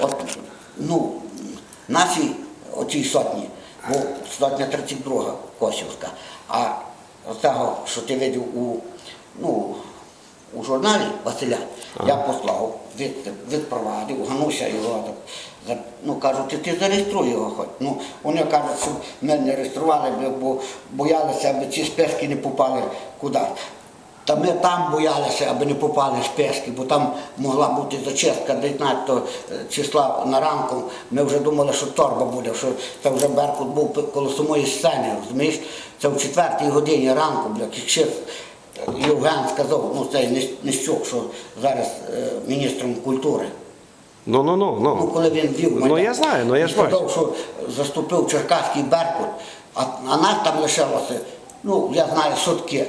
от, ну, наші оцій сотні, бо сотня 32 Косівська, а оцього, що ти видів у, ну, у журналі Василя, я послав, від, відпровадив, Гануся його, так, за- ну, кажуть, ти, ти зареєструй його хоч. Ну, вони кажуть, що ми не реєстрували, бо- бо боялися, аби ці списки не попали куди. Та ми там боялися, аби не попали списки, бо там могла бути зачистка 19 числа на ранку. Ми вже думали, що торба буде, що це вже Беркут був коло самої сцени, розумієш? Це в четвертій годині ранку, бля, ще Євген сказав, ну цей Нищ- Нищук, що зараз е, міністром культури. Ну, ну, ну, Ну, ну. коли він вів Ну, я знаю, ну, я ж сказав, що заступив Черкаський Беркут, а, а нас там лишилося, ну, я знаю, сутки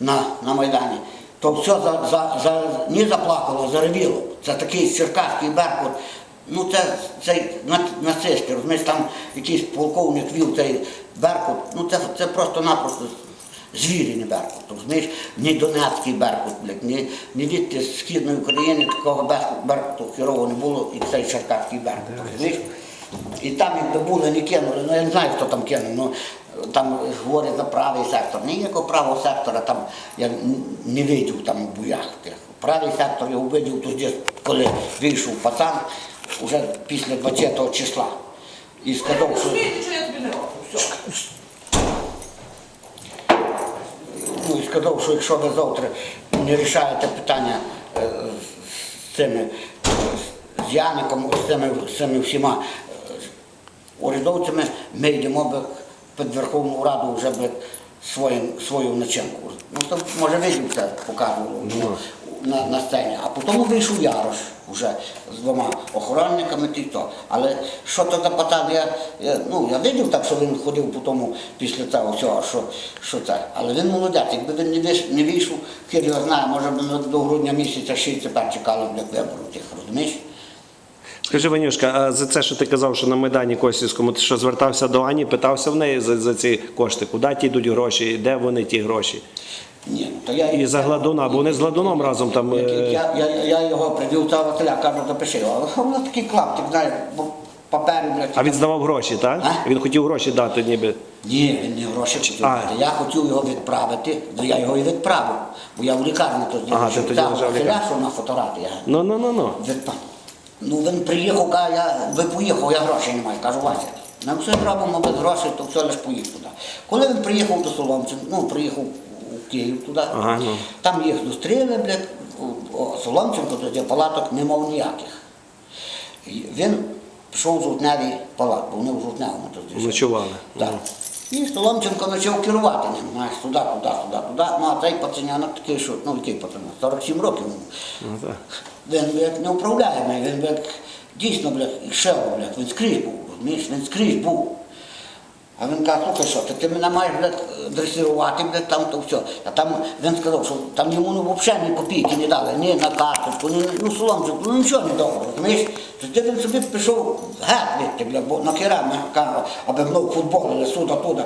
на, на Майдані. То все за, за, за, не заплакало, заревіло. Це такий черкаський Беркут. Ну, це цей на- нацисти, розумієш, там якийсь полковник вів цей Беркут. Ну, це, це просто-напросто звірі не Беркут, розумієш? Ні Донецький Беркут, блядь, ні, ні від з Східної України такого Беркуту, Беркуту хірового не було, і цей черкаський Беркут, розумієш? І там якби були, не кинули, ну я не знаю, хто там кинув, ну там говорять за правий сектор. Ніякого правого сектора там я не видів там у боях тих. Правий сектор я увидів тоді, коли вийшов пацан, вже після 20-го числа. І сказав, що ну, і сказав, що якщо ви завтра не рішаєте питання е, з цими з Яником, з цими, з цими всіма урядовцями, ми йдемо під Верховну Раду вже би своїм, свою начинку. Ну, то, може, видів це показував ну, на, на сцені. А потім вийшов Ярош вже з двома охоронниками і то. Але що то за пацан, я, я, ну, я видів так, що він ходив по тому після цього всього, що, що це. Але він молодець, якби він не вийшов, не вийшов, хір його знає, може б до грудня місяця ще й тепер чекали б як виборів тих, розумієш? Скажи, Ванюшка, а за це, що ти казав, що на Майдані Косівському, ти що звертався до Ані, питався в неї за, за ці кошти, куди ті йдуть гроші, де вони ті гроші? Ні, ну, то я І за Гладуна, бо вони з Гладуном разом там, Я, е, я, я, я його привів та Василя, кажу, запиши його. Але воно такий клаптик, знаєш, бо блядь. А він здавав гроші, так? А? Він хотів гроші дати, ніби. Ні, він не гроші хотів А. дати. Я хотів його відправити, то я його і відправив. Бо я в лікарні то зробив. Ага, ти тоді лежав в Василя, лікарні. що на фотографії. я Ну, ну, ну, ну. відправив. Ну він приїхав, каже, я, ви поїхав, я грошей не маю. Кажу, Вася, нам все зробимо без грошей, то все лиш поїхав туди. Коли він приїхав до Соломчин, ну приїхав у Київ туди, Ага, ну. там їх зустріли, блядь, Соломченко тоді палаток не мав ніяких. І Він пішов в жовтневий палат, бо вони в жовтневому тут жили. Ночували. Так. І Соломченко почав керувати ним, знаєш, туди, туди, туди, туди. Ну, а цей пацанянок такий, що, ну, який пацанок, 47 років йому. Ну, так. Він як не управляємий, він як дійсно, блядь, шево, блядь, він скрізь був, розумієш, він скрізь був. А він каже, слухай, що, ти, мене маєш, дресирувати, блядь, там то все. А там він сказав, що там йому ну, взагалі ні копійки не дали, ні на карточку, ні, ну, соломчику, ну нічого не дало, розумієш? Тоді він собі пішов геть, блядь, бо на кера, аби мною футбол, сюди, туди,